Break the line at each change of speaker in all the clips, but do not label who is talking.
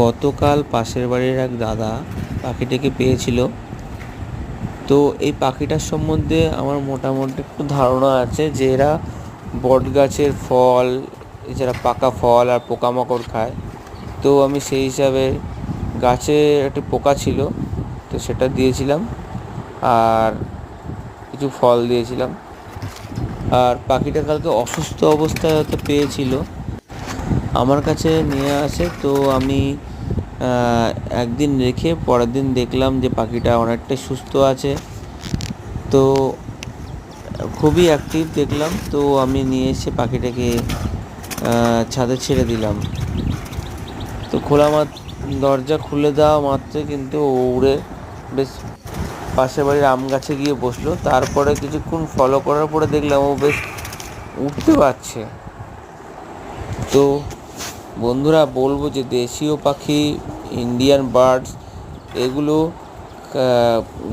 গতকাল পাশের বাড়ির এক দাদা পাখিটিকে পেয়েছিল। তো এই পাখিটার সম্বন্ধে আমার মোটামুটি একটু ধারণা আছে যে এরা বট গাছের ফল, এছাড়া পাকা ফল আর পোকামাকড় খায়। তো আমি সেই হিসাবে গাছে একটি পোকা ছিল, তো সেটা দিয়েছিলাম আর কিছু ফল দিয়েছিলাম। আর পাখিটা কালকে অসুস্থ অবস্থায় হয়তো পেয়েছিল। আমার কাছে নিয়ে আসে। তো আমি একদিন রেখে পরের দিন দেখলাম যে পাখিটা অনেকটাই সুস্থ আছে। তো খুবই অ্যাক্টিভ দেখলাম। তো আমি নিয়ে এসে পাখিটাকে ছাদে ছেড়ে দিলাম। তো খোলা মাত দরজা খুলে দেওয়া মাত্রই কিন্তু উড়ে বেশ পাশের বাড়ির আম গাছে গিয়ে বসল। তারপরে কিছুক্ষণ ফলো করার পরে দেখলাম ও বেশ উঠতে পারছে। তো বন্ধুরা বলব যে দেশীয় পাখি ইন্ডিয়ান বার্ডস এগুলো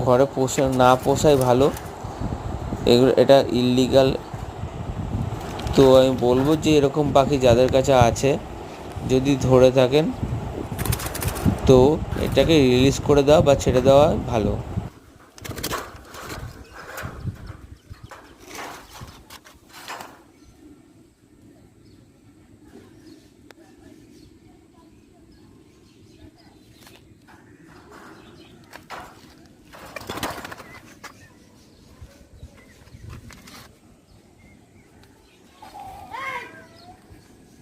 ঘরে পোষা, না পোষাই ভালো। এগুলো, এটা ইলিগাল তো আমি বলব যে এরকম পাখি যাদের কাছে আছে, যদি ধরে থাকেন, তো এটাকে রিলিজ করে দেওয়া বা ছেড়ে দেওয়া ভালো।